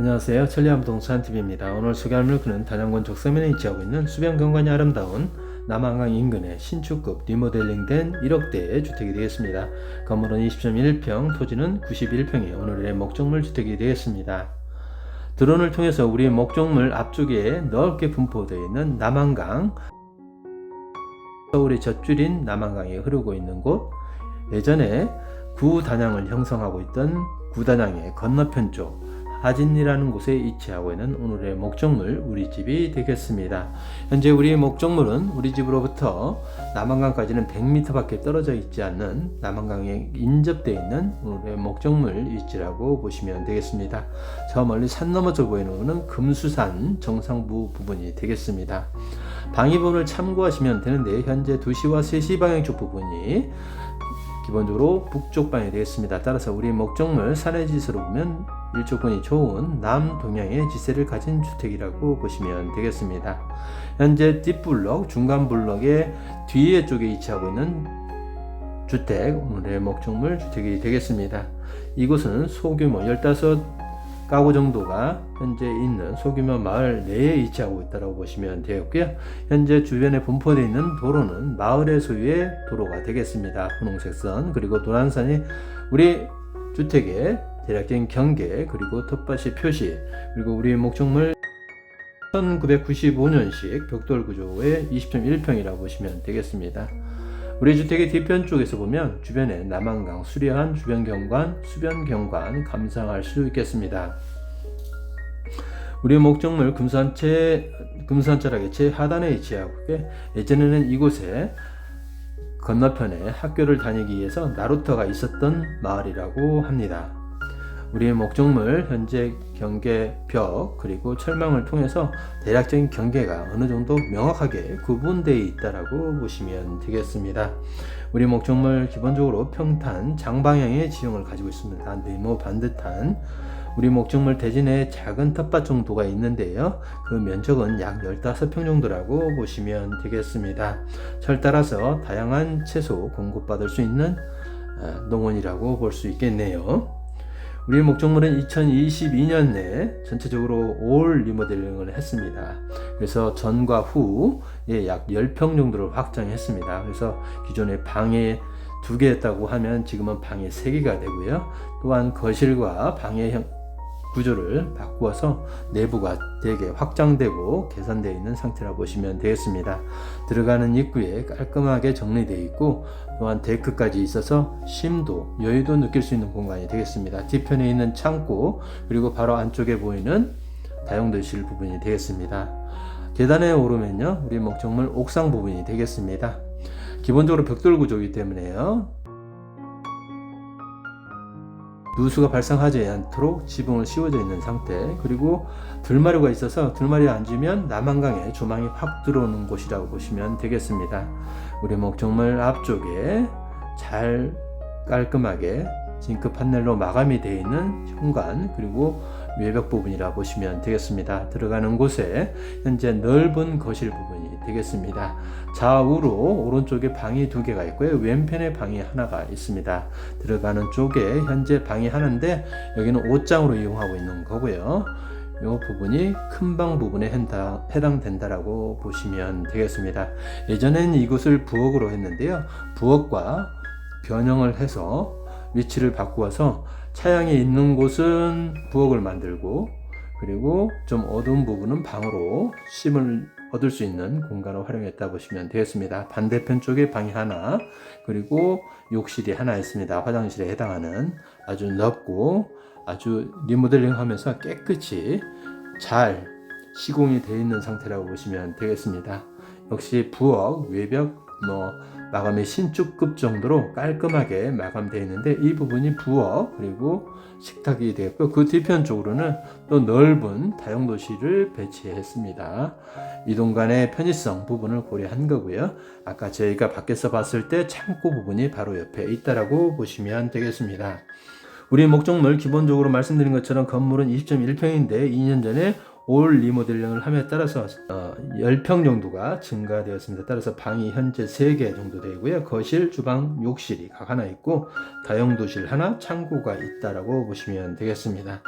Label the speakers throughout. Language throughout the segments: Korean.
Speaker 1: 안녕하세요. 천리안 부동산 TV입니다. 오늘 소개할 물건은 단양군 적세면에 위치하고 있는 수변 경관이 아름다운 남한강 인근의 신축급 리모델링된 1억대의 주택이 되겠습니다. 건물은 20.1평, 토지는 91평의 오늘의 목적물 주택이 되겠습니다. 드론을 통해서 우리 목적물 앞쪽에 넓게 분포되어 있는 남한강 서울의 젖줄인 남한강이 흐르고 있는 곳 예전에 구단양을 형성하고 있던 구단양의 건너편 쪽 하진이라는 곳에 위치하고 있는 오늘의 목적물 우리 집이 되겠습니다. 현재 우리 목적물은 우리 집으로부터 남한강까지는 100m밖에 떨어져 있지 않는 남한강에 인접되어 있는 오늘의 목적물 위치라고 보시면 되겠습니다. 저 멀리 산 너머져 보이는 금수산 정상부 부분이 되겠습니다. 방위 부분을 참고하시면 되는데 현재 2시와 3시 방향 쪽 부분이 기본적으로 북쪽 방이 되겠습니다. 따라서 우리 목적물 산의 지수로 보면 일조권이 좋은 남동향의 지세를 가진 주택이라고 보시면 되겠습니다. 현재 뒷블럭, 중간 블럭의 뒤에 쪽에 위치하고 있는 주택, 오늘의 목적물 주택이 되겠습니다. 이곳은 소규모 15 가구 정도가 현재 있는 소규모 마을 내에 위치하고 있다고 보시면 되겠고요. 현재 주변에 분포되어 있는 도로는 마을의 소유의 도로가 되겠습니다. 분홍색 선, 그리고 노란선이 우리 주택의 대략적인 경계 그리고 텃밭의 표시 그리고 우리 목적물 1995년식 벽돌 구조의 20.1평이라고 보시면 되겠습니다. 우리 주택의 뒤편 쪽에서 보면 주변에 남한강 수려한 주변 경관, 수변 경관 감상할 수 있겠습니다. 우리 목적물 금산채 금산자락의 최하단에 위치하고 있게 예전에는 이곳에 건너편에 학교를 다니기 위해서 나루터가 있었던 마을이라고 합니다. 우리의 목적물 현재 경계 벽 그리고 철망을 통해서 대략적인 경계가 어느 정도 명확하게 구분되어 있다라고 보시면 되겠습니다. 우리 목적물 기본적으로 평탄 장방향의 지형을 가지고 있습니다. 네모 반듯한 우리 목적물 대진에 작은 텃밭 정도가 있는데요. 그 면적은 약 15평 정도라고 보시면 되겠습니다. 절 따라서 다양한 채소 공급받을 수 있는 아, 농원이라고 볼 수 있겠네요. 우리 목적물은 2022년 내 전체적으로 올 리모델링을 했습니다. 그래서 전과 후에 약 10평 정도를 확장했습니다. 그래서 기존에 방에 두 개였다고 하면 지금은 방에 3개가 되고요. 또한 거실과 방의 형, 구조를 바꾸어서 내부가 되게 확장되고 개선되어 있는 상태라 보시면 되겠습니다. 들어가는 입구에 깔끔하게 정리되어 있고 또한 데크까지 있어서 심도, 여유도 느낄 수 있는 공간이 되겠습니다. 뒤편에 있는 창고 그리고 바로 안쪽에 보이는 다용도실 부분이 되겠습니다. 계단에 오르면요 우리 목적물 옥상 부분이 되겠습니다. 기본적으로 벽돌 구조이기 때문에요. 누수가 발생하지 않도록 지붕을 씌워져 있는 상태 그리고 들마루가 있어서 들마루에 앉으면 남한강에 조망이 확 들어오는 곳이라고 보시면 되겠습니다 우리 목적물 앞쪽에 잘 깔끔하게 징크 판넬로 마감이 되어 있는 현관 그리고 외벽 부분이라 보시면 되겠습니다. 들어가는 곳에 현재 넓은 거실 부분이 되겠습니다. 좌우로 오른쪽에 방이 두 개가 있고요. 왼편에 방이 하나가 있습니다. 들어가는 쪽에 현재 방이 하나인데 여기는 옷장으로 이용하고 있는 거고요. 이 부분이 큰 방 부분에 해당, 된다라고 보시면 되겠습니다. 예전에는 이곳을 부엌으로 했는데요. 부엌과 변형을 해서 위치를 바꾸어서 차양이 있는 곳은 부엌을 만들고 그리고 좀 어두운 부분은 방으로 쉼을 얻을 수 있는 공간을 활용했다 보시면 되겠습니다. 반대편 쪽에 방이 하나 그리고 욕실이 하나 있습니다. 화장실에 해당하는 아주 넓고 아주 리모델링 하면서 깨끗이 잘 시공이 되어 있는 상태라고 보시면 되겠습니다. 역시 부엌, 외벽, 뭐 마감이 신축급 정도로 깔끔하게 마감되어 있는데 이 부분이 부엌 그리고 식탁이 되었고 그 뒤편 쪽으로는 또 넓은 다용도실을 배치했습니다. 이동 간의 편의성 부분을 고려한 거고요. 아까 저희가 밖에서 봤을 때 창고 부분이 바로 옆에 있다라고 보시면 되겠습니다. 우리 목적물 기본적으로 말씀드린 것처럼 건물은 20.1평인데 2년 전에 올 리모델링을 함에 따라서 어, 10평 정도가 증가되었습니다. 따라서 방이 현재 3개 정도 되고요. 거실, 주방, 욕실이 각 하나 있고 다용도실 하나, 창고가 있다라고 보시면 되겠습니다.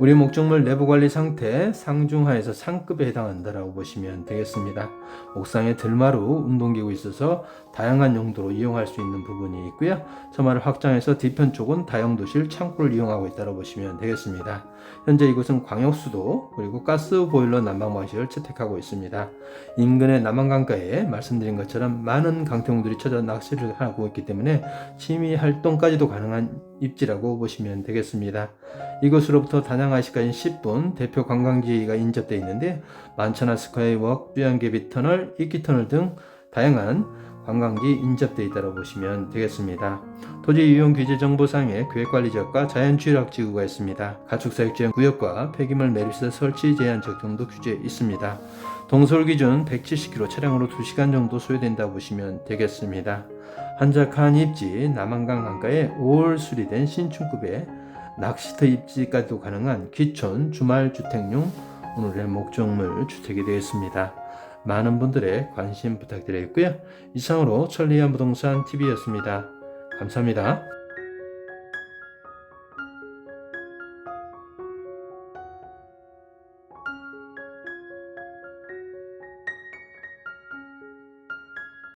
Speaker 1: 우리 목적물 내부 관리 상태 상중하에서 상급에 해당한다라고 보시면 되겠습니다. 옥상에 들마루 운동기구 있어서 다양한 용도로 이용할 수 있는 부분이 있고요. 처마를 확장해서 뒤편 쪽은 다용도실 창고를 이용하고 있다고 보시면 되겠습니다. 현재 이곳은 광역수도 그리고 가스 보일러 난방 방식을 채택하고 있습니다. 인근의 남한강가에 말씀드린 것처럼 많은 강태공들이 찾아 낚시를 하고 있기 때문에 취미 활동까지도 가능한 입지라고 보시면 되겠습니다. 이곳으로부터 단양아시까지 10분 대표 관광지가 인접되어 있는데 만천하 스카이워크, 주양계비 터널, 이끼 터널 등 다양한 관광지 인접되어 있다고 보시면 되겠습니다. 토지 이용 규제 정보상에 계획관리 지역과 자연 취락 지구가 있습니다. 가축사육지역 구역과 폐기물 매립시설 설치 제한 지역 정도 규제 있습니다. 동서울 기준 170km 차량으로 2시간 정도 소요된다고 보시면 되겠습니다. 한적한 입지 남한강 강가에 5월 수리된 신축급의 낚시터 입지까지도 가능한 기촌 주말 주택용 오늘의 목적물 주택이 되겠습니다. 많은 분들의 관심 부탁드리겠고요. 이상으로 천리안 부동산 TV였습니다. 감사합니다.